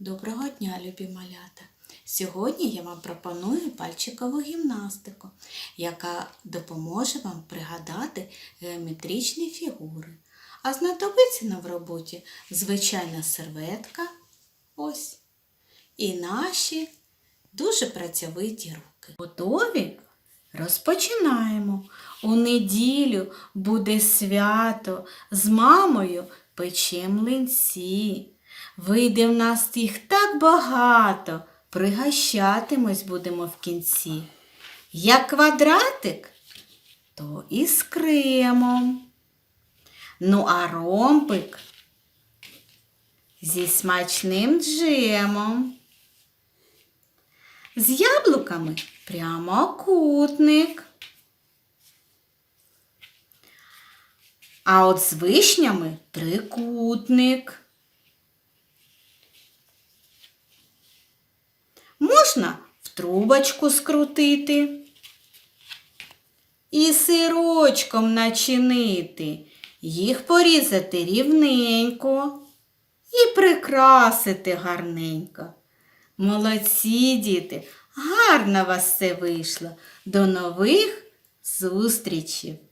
Доброго дня, любі малята! Сьогодні я вам пропоную пальчикову гімнастику, яка допоможе вам пригадати геометричні фігури. А знадобиться нам в роботі звичайна серветка, ось, і наші дуже працьовиті руки. Готові? Розпочинаємо. У неділю буде свято, з мамою печем млинці. Вийде в нас їх так багато, пригощатимось будемо в кінці. Як квадратик, то і з кремом. Ну, а ромбик зі смачним джемом. З яблуками прямокутник. А от з вишнями трикутник. Можна в трубочку скрутити і сирочком начинити, їх порізати рівненько і прикрасити гарненько. Молодці, діти, гарно вас все вийшло. До нових зустрічей!